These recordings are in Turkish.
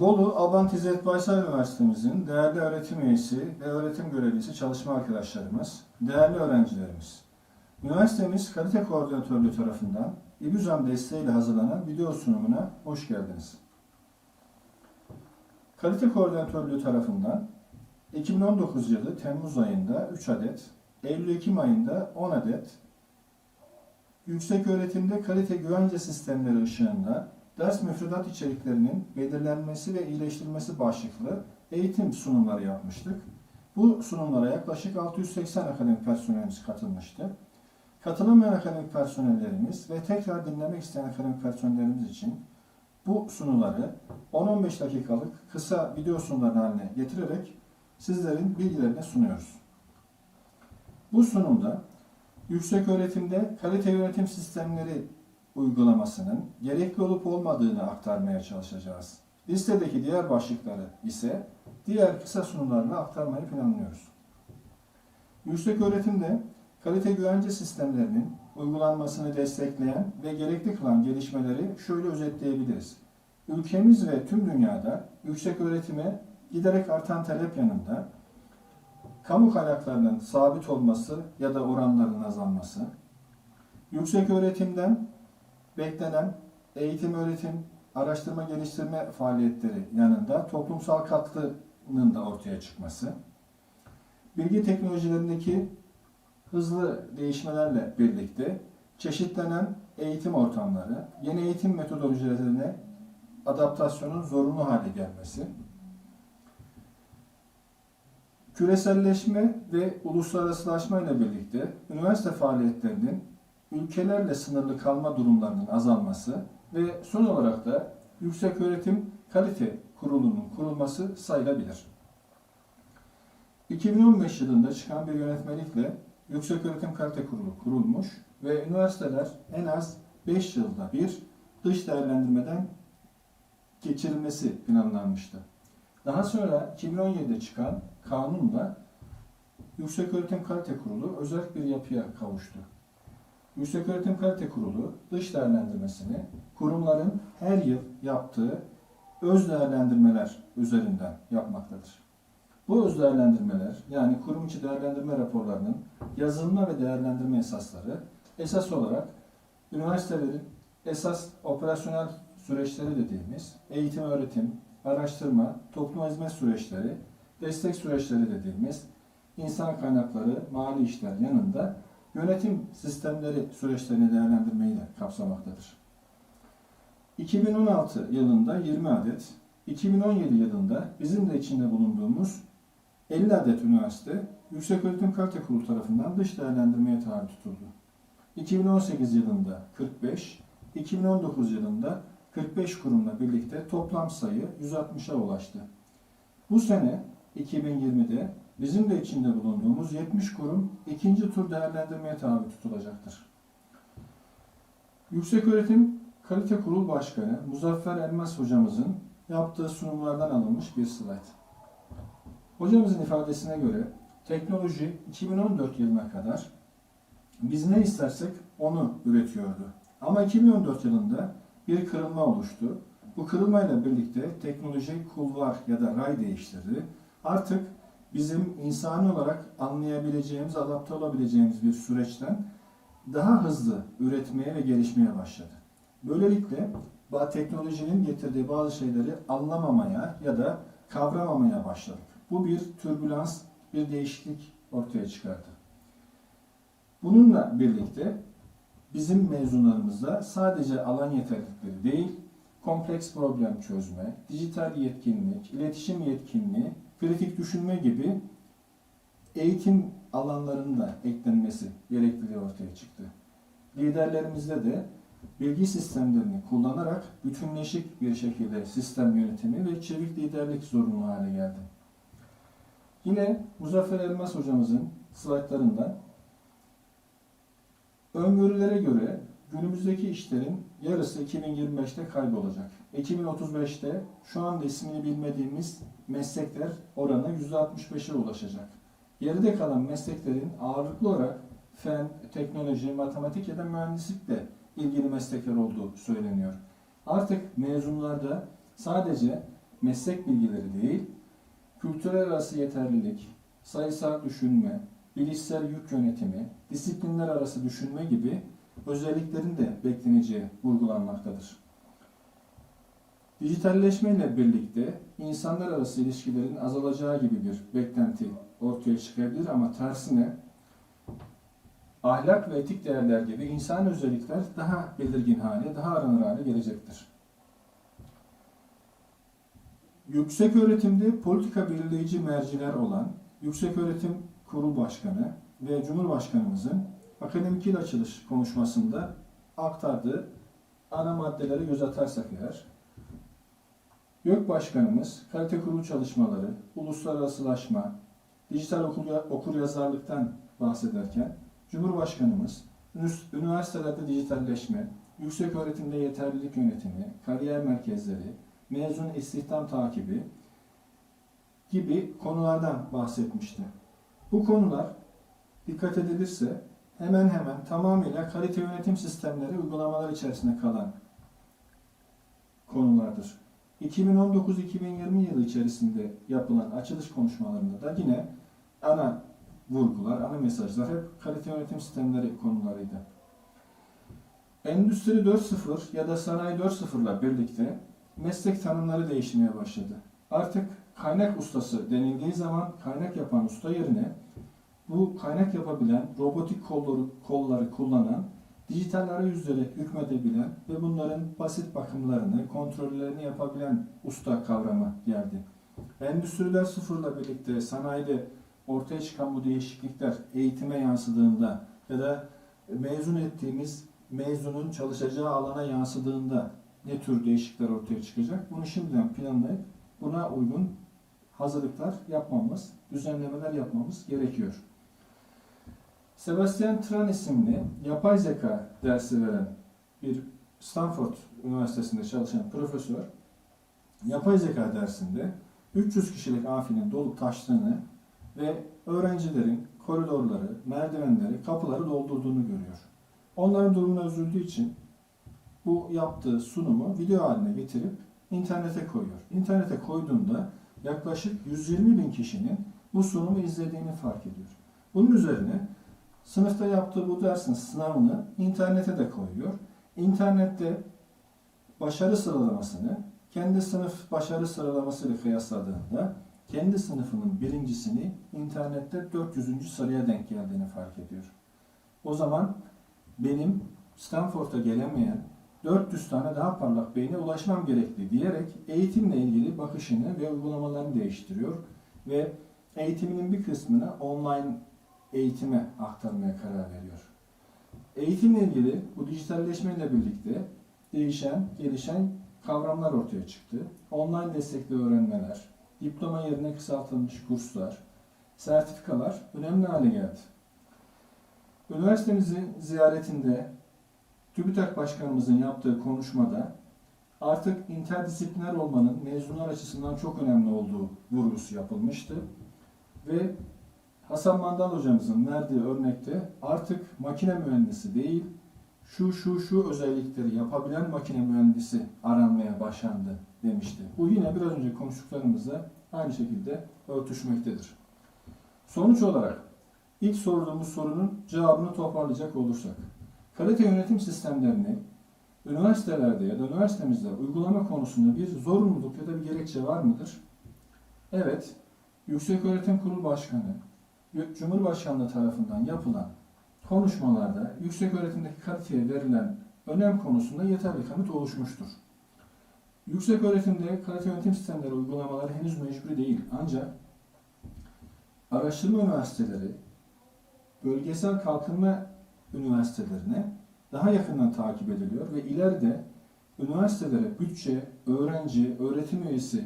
Bolu Abant İzzet Baysal Üniversitemizin değerli öğretim üyesi ve öğretim görevlisi çalışma arkadaşlarımız, değerli öğrencilerimiz. Üniversitemiz kalite koordinatörlüğü tarafından İBÜZAM desteğiyle hazırlanan video sunumuna hoş geldiniz. Kalite koordinatörlüğü tarafından 2019 yılı Temmuz ayında 3 adet, Eylül-Ekim ayında 10 adet, yüksek öğretimde kalite güvence sistemleri ışığında ders müfredat içeriklerinin belirlenmesi ve iyileştirilmesi başlıklı eğitim sunumları yapmıştık. Bu sunumlara yaklaşık 680 akademik personelimiz katılmıştı. Katılamayan akademik personellerimiz ve tekrar dinlemek isteyen akademik personellerimiz için bu sunuları 10-15 dakikalık kısa video sunuları haline getirerek sizlerin bilgilerine sunuyoruz. Bu sunumda yüksek öğretimde kalite yönetim sistemleri uygulamasının gerekli olup olmadığını aktarmaya çalışacağız. Listedeki diğer başlıkları ise diğer kısa sunumlarla aktarmayı planlıyoruz. Yüksek öğretimde kalite güvence sistemlerinin uygulanmasını destekleyen ve gerekli kılan gelişmeleri şöyle özetleyebiliriz. Ülkemiz ve tüm dünyada yüksek öğretime giderek artan talep yanında kamu kaynaklarının sabit olması ya da oranların azalması, yüksek öğretimden beklenen eğitim, öğretim, araştırma, geliştirme faaliyetleri yanında toplumsal katkının da ortaya çıkması, bilgi teknolojilerindeki hızlı değişmelerle birlikte çeşitlenen eğitim ortamları, yeni eğitim metodolojilerine adaptasyonun zorunlu hale gelmesi, küreselleşme ve uluslararasılaşma ile birlikte üniversite faaliyetlerinin ülkelerle sınırlı kalma durumlarının azalması ve son olarak da Yüksek Öğretim Kalite Kurulu'nun kurulması sayılabilir. 2015 yılında çıkan bir yönetmelikle Yüksek Öğretim Kalite Kurulu kurulmuş ve üniversiteler en az 5 yılda bir dış değerlendirmeden geçirilmesi planlanmıştı. Daha sonra 2017'de çıkan kanunla Yüksek Öğretim Kalite Kurulu özel bir yapıya kavuştu. Yükseköğretim Kalite Kurulu dış değerlendirmesini kurumların her yıl yaptığı öz değerlendirmeler üzerinden yapmaktadır. Bu öz değerlendirmeler yani kurum içi değerlendirme raporlarının yazılma ve değerlendirme esasları esas olarak üniversitelerin esas operasyonel süreçleri dediğimiz eğitim öğretim, araştırma, topluma hizmet süreçleri, destek süreçleri dediğimiz insan kaynakları, mali işler yanında yönetim sistemleri süreçlerini değerlendirmeyi de kapsamaktadır. 2016 yılında 20 adet, 2017 yılında bizim de içinde bulunduğumuz 50 adet üniversite Yükseköğretim Kalite Kurulu tarafından dış değerlendirmeye tabi tutuldu. 2018 yılında 45, 2019 yılında 45 kurumla birlikte toplam sayı 160'a ulaştı. Bu sene 2020'de bizim de içinde bulunduğumuz 70 kurum ikinci tur değerlendirmeye tabi tutulacaktır. Yükseköğretim Kalite Kurul Başkanı Muzaffer Elmas hocamızın yaptığı sunumlardan alınmış bir slayt. Hocamızın ifadesine göre teknoloji 2014 yılına kadar biz ne istersek onu üretiyordu. Ama 2014 yılında bir kırılma oluştu. Bu kırılmayla birlikte teknoloji kulvar ya da ray değiştirdi. Artık bizim insani olarak anlayabileceğimiz, adapte olabileceğimiz bir süreçten daha hızlı üretmeye ve gelişmeye başladı. Böylelikle teknolojinin getirdiği bazı şeyleri anlamamaya ya da kavramamaya başladık. Bu bir türbülans, bir değişiklik ortaya çıkardı. Bununla birlikte bizim mezunlarımızda sadece alan yeterlilikleri değil, kompleks problem çözme, dijital yetkinlik, iletişim yetkinliği, kritik düşünme gibi eğitim alanlarında eklenmesi gerekliliği ortaya çıktı. Liderlerimizde de bilgi sistemlerini kullanarak bütünleşik bir şekilde sistem yönetimi ve çevik liderlik zorunlu hale geldi. Yine Muzaffer Elmas hocamızın slaytlarında öngörülere göre günümüzdeki işlerin yarısı 2025'te kaybolacak. 2035'te şu anda ismini bilmediğimiz meslekler oranı %65'e ulaşacak. Geride kalan mesleklerin ağırlıklı olarak fen, teknoloji, matematik ya da mühendislikle ilgili meslekler olduğu söyleniyor. Artık mezunlarda sadece meslek bilgileri değil, kültürel arası yeterlilik, sayısal düşünme, bilişsel yük yönetimi, disiplinler arası düşünme gibi özelliklerin de bekleneceği vurgulanmaktadır. Dijitalleşme ile birlikte insanlar arası ilişkilerin azalacağı gibi bir beklenti ortaya çıkabilir ama tersine ahlak ve etik değerler gibi insan özellikler daha belirgin hale, daha aranır hale gelecektir. Yüksek öğretimde politika belirleyici merciler olan Yükseköğretim Kurul Başkanı ve Cumhurbaşkanımızın akademik yıl açılış konuşmasında aktardığı ana maddeleri göz atarsak eğer, YÖK Başkanımız kalite kurulu çalışmaları, uluslararasılaşma, dijital okur, okur yazarlıktan bahsederken, Cumhurbaşkanımız üniversitelerde dijitalleşme, yüksek öğretimde yeterlilik yönetimi, kariyer merkezleri, mezun istihdam takibi gibi konulardan bahsetmişti. Bu konular dikkat edilirse hemen hemen tamamıyla kalite yönetim sistemleri uygulamalar içerisinde kalan konulardır. 2019-2020 yılı içerisinde yapılan açılış konuşmalarında da yine ana vurgular, ana mesajlar hep kalite yönetim sistemleri konularıydı. Endüstri 4.0 ya da Sanayi 4.0 ile birlikte meslek tanımları değişmeye başladı. Artık kaynak ustası denildiği zaman kaynak yapan usta yerine bu kaynak yapabilen, robotik kolları, kolları kullanan, dijital arayüzleri hükmedebilen ve bunların basit bakımlarını, kontrollerini yapabilen usta kavramı geldi. Endüstriler sıfırla birlikte sanayide ortaya çıkan bu değişiklikler eğitime yansıdığında ya da mezun ettiğimiz mezunun çalışacağı alana yansıdığında ne tür değişiklikler ortaya çıkacak? Bunu şimdiden planlayıp buna uygun hazırlıklar yapmamız, düzenlemeler yapmamız gerekiyor. Sebastian Tran isimli yapay zeka dersi veren bir Stanford Üniversitesi'nde çalışan profesör, yapay zeka dersinde 300 kişilik amfinin dolup taştığını ve öğrencilerin koridorları, merdivenleri, kapıları doldurduğunu görüyor. Onların durumuna üzüldüğü için bu yaptığı sunumu video haline getirip internete koyuyor. İnternete koyduğunda yaklaşık 120 bin kişinin bu sunumu izlediğini fark ediyor. Bunun üzerine sınıfta yaptığı bu dersin sınavını internete de koyuyor. İnternette başarı sıralamasını kendi sınıf başarı sıralamasıyla kıyasladığında kendi sınıfının birincisini internette 400. sıraya denk geldiğini fark ediyor. O zaman benim Stanford'a gelemeyen 400 tane daha parlak beyne ulaşmam gerekli diyerek eğitimle ilgili bakışını ve uygulamalarını değiştiriyor ve eğitiminin bir kısmını online eğitime aktarmaya karar veriyor. Eğitimle ilgili bu dijitalleşmeyle birlikte değişen, gelişen kavramlar ortaya çıktı. Online destekli öğrenmeler, diploma yerine kısaltılmış kurslar, sertifikalar önemli hale geldi. Üniversitemizin ziyaretinde TÜBİTAK Başkanımızın yaptığı konuşmada artık interdisipliner olmanın mezunlar açısından çok önemli olduğu vurgusu yapılmıştı. Ve Hasan Mandal hocamızın verdiği örnekte artık makine mühendisi değil, şu şu şu özellikleri yapabilen makine mühendisi aranmaya başlandı demişti. Bu yine biraz önce konuştuklarımızla aynı şekilde örtüşmektedir. Sonuç olarak ilk sorduğumuz sorunun cevabını toparlayacak olursak, kalite yönetim sistemlerini üniversitelerde ya da üniversitemizde uygulama konusunda bir zorunluluk ya da bir gerekçe var mıdır? Evet, Yükseköğretim Kurulu Başkanı, Cumhurbaşkanlığı tarafından yapılan konuşmalarda yüksek öğretimdeki kaliteye verilen önem konusunda yeterli kanıt oluşmuştur. Yüksek öğretimde kalite yönetim sistemleri uygulamaları henüz mecburi değil ancak araştırma üniversiteleri bölgesel kalkınma üniversitelerine daha yakından takip ediliyor ve ileride üniversitelere bütçe, öğrenci, öğretim üyesi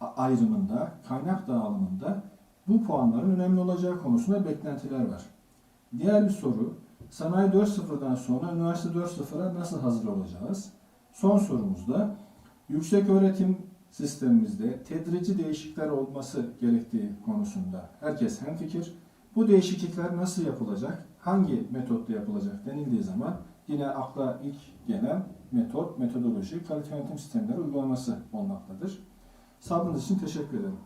ayrımında, kaynak dağılımında bu puanların önemli olacağı konusunda beklentiler var. Diğer bir soru, sanayi 4.0'dan sonra üniversite 4.0'a nasıl hazır olacağız? Son sorumuzda yüksek öğretim sistemimizde tedrici değişiklikler olması gerektiği konusunda herkes hemfikir. Bu değişiklikler nasıl yapılacak? Hangi metotla yapılacak denildiği zaman yine akla ilk gelen metot, metodoloji, kalite yönetim sistemleri uygulaması olmaktadır. Sabrınız için teşekkür ederim.